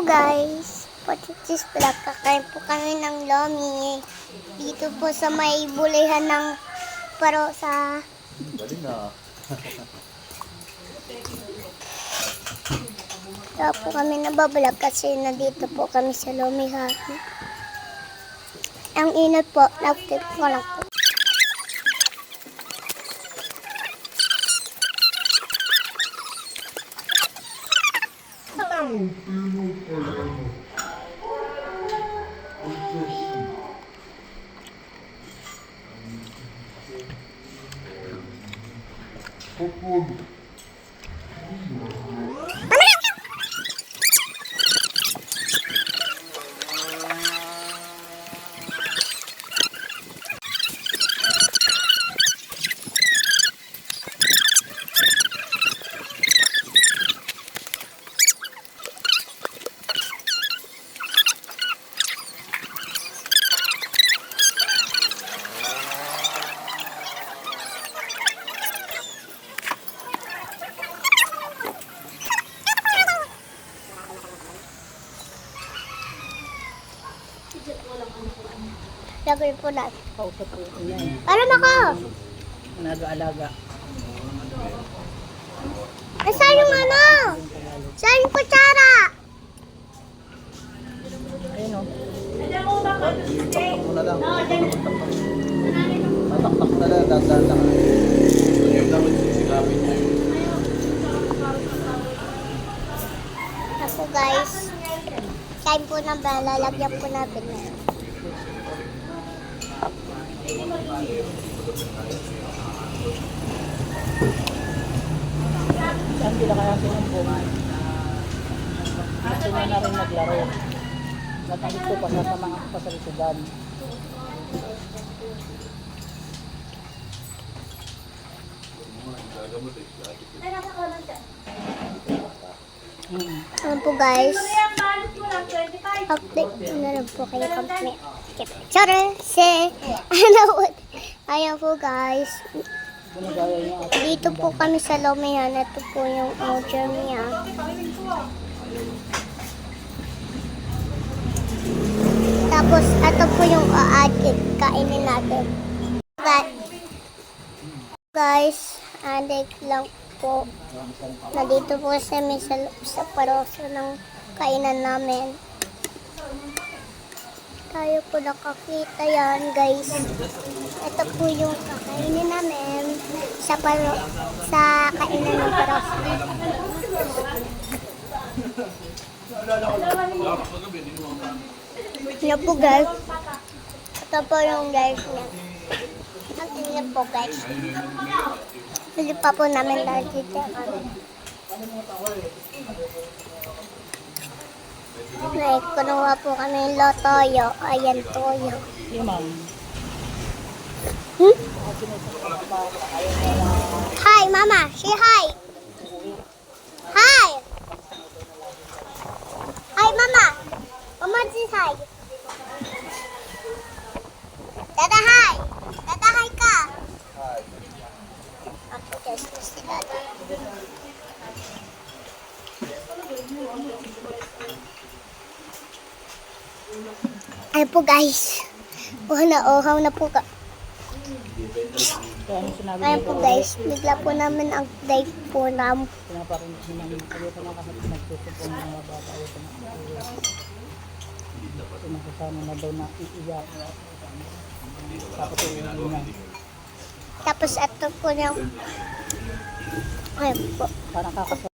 po guys. Pachichis vlog. Kakain po kami ng lomi. Dito po sa may bulihan ng parosa. Galing na. Kaya po kami nabablog kasi nandito po kami sa lomihan. Ang inat po. Nag-tip ko lang po. Поляну, пину, поляну. Попробуй. Lagay po natin. Kausap ko yan. Para ako! Nag-aalaga. Ay, saan yung ano? Saan yung kutsara? Ayun o. Takpak mo na lang. Takpak mo na lang. Dahan-dahan lang. Ako guys. Kain po ng ba, lalagyan po natin na. Saan sila kaya sinumpong? Gusto niya na rin maglaro. Natangit ko pa sa mga pasalitudan. Mm. Ano po guys? Update na lang po kayo kami. Picture si ano po. Ayan po guys. Dito po kami sa Lomihan. Ito po yung order niya. Tapos, ito po yung aadit. Kainin natin. Guys, guys adik lang po. Nandito po kami sa, sa paroso ng kainan namin. Tayo po nakakita yan, guys. Ito po yung kakainin namin sa paro sa kainan ng paroso. Yan po guys. Ito po yung guys niya. Ang ingat po guys. Hindi pa po namin nakikita. Like, kunuha po kami lo toyo. Ayan toyo. Yung ma'am. Hmm? Hi, Mama. Say hi. Hi. Hi, Mama. Mama, say hi. Dada, hi. Dada, hi ka. Guys, si Dada. Ay po guys. Oh na, ohaw na po ka. Kaya ano po guys, bigla po namin ang date po namin. Na na. Na na. Tapos ito po yung Ayan po. Parang kakasal